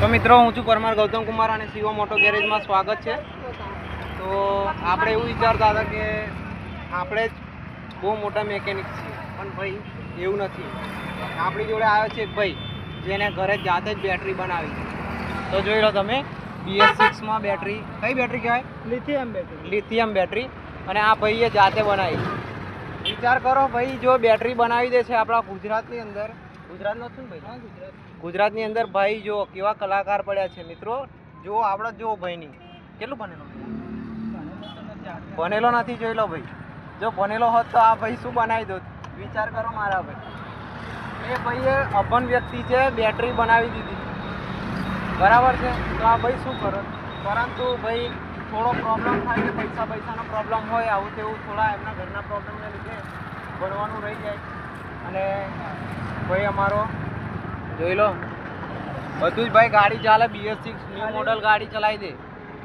તો મિત્રો હું છું પરમાર ગૌતમ કુમાર અને શિવો મોટો ગેરેજમાં સ્વાગત છે. તો આપણે એવું વિચારતા હતા કે આપણે જ બહુ મોટા મેકેનિક છીએ પણ ભાઈ એવું નથી. આપણી જોડે આવ્યો છે એક ભાઈ જેને ઘરે જાતે જ બેટરી બનાવી તો જોઈ લો તમે બીએસ સિક્સમાં બેટરી કઈ બેટરી કહેવાય? લિથિયમ બેટરી લિથિયમ બેટરી અને આ ભાઈએ જાતે બનાવી વિચાર કરો ભાઈ જો બેટરી બનાવી દે છે આપણા ગુજરાતની અંદર ગુજરાતનો છું ભાઈ? ગુજરાત. ગુજરાતની અંદર ભાઈ જો કેવા કલાકાર પડ્યા છે મિત્રો જો આપણે જો ભાઈની કેટલું બનેલો બનેલો નથી જોઈ લો ભાઈ. જો બનેલો હોત તો આ ભાઈ શું બનાવી દોત? વિચાર કરો મારા ભાઈ. એ ભાઈએ અભન વ્યક્તિ છે બેટરી બનાવી દીધી. બરાબર છે? તો આ ભાઈ શું કરો? પરંતુ ભાઈ થોડો પ્રોબ્લેમ થાય કે પૈસા પૈસાનો પ્રોબ્લેમ હોય આવું તેવું થોડા એમના ઘરના પ્રોબ્લેમને લીધે ભણવાનું રહી જાય. અને ભાઈ અમારો. જોઈ લો. બધું જ ભાઈ ગાડી ચાલે બીએસ સિક્સ ન્યૂ મોડલ ગાડી ચલાવી દે.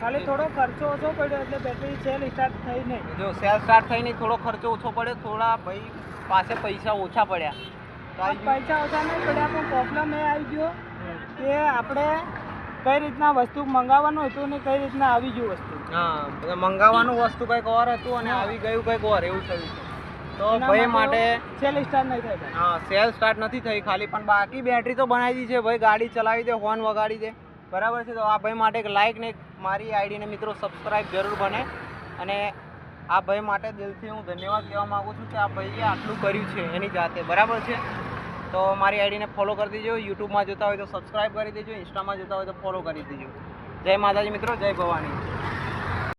ખાલી થોડો ખર્ચો ઓછો પડ્યો એટલે બેટરી સેલ સ્ટાર્ટ થઈ નહીં. જો સેલ સ્ટાર્ટ થઈ નહીં થોડો ખર્ચો ઓછો પડે થોડા ભાઈ પાસે પૈસા ઓછા પડ્યા. પૈસા ઓછા નહીં પડ્યા પણ પ્રોબ્લેમ એ આવી ગયો કે આપણે કઈ રીતના વસ્તુ મંગાવવાનું હતું ને કઈ રીતના આવી ગયું વસ્તુ. હા મંગાવવાનું વસ્તુ કંઈક ઓર હતું અને આવી ગયું કંઈક ઓર એવું થયું છે. તો ભાઈ માટે સેલ સ્ટાર્ટ નહીં થાય હા સેલ સ્ટાર્ટ નથી થઈ ખાલી પણ બાકી બેટરી તો બનાવી દીધી છે ભાઈ ગાડી ચલાવી દે હોર્ન વગાડી દે. બરાબર છે? તો આ ભાઈ માટે એક લાઈક ને મારી આઈડીને મિત્રો સબસ્ક્રાઈબ જરૂર બને. અને આ ભાઈ માટે દિલથી હું ધન્યવાદ કહેવા માગું છું કે આ ભાઈએ આટલું કર્યું છે એની જાતે. બરાબર છે? તો મારી આઈડીને ફોલો કરી દેજો. યુટ્યુબમાં જોતા હોય તો સબસ્ક્રાઈબ કરી દેજો. ઇન્સ્ટામાં જોતા હોય તો ફોલો કરી દેજો. જય માતાજી મિત્રો જય ભવાની.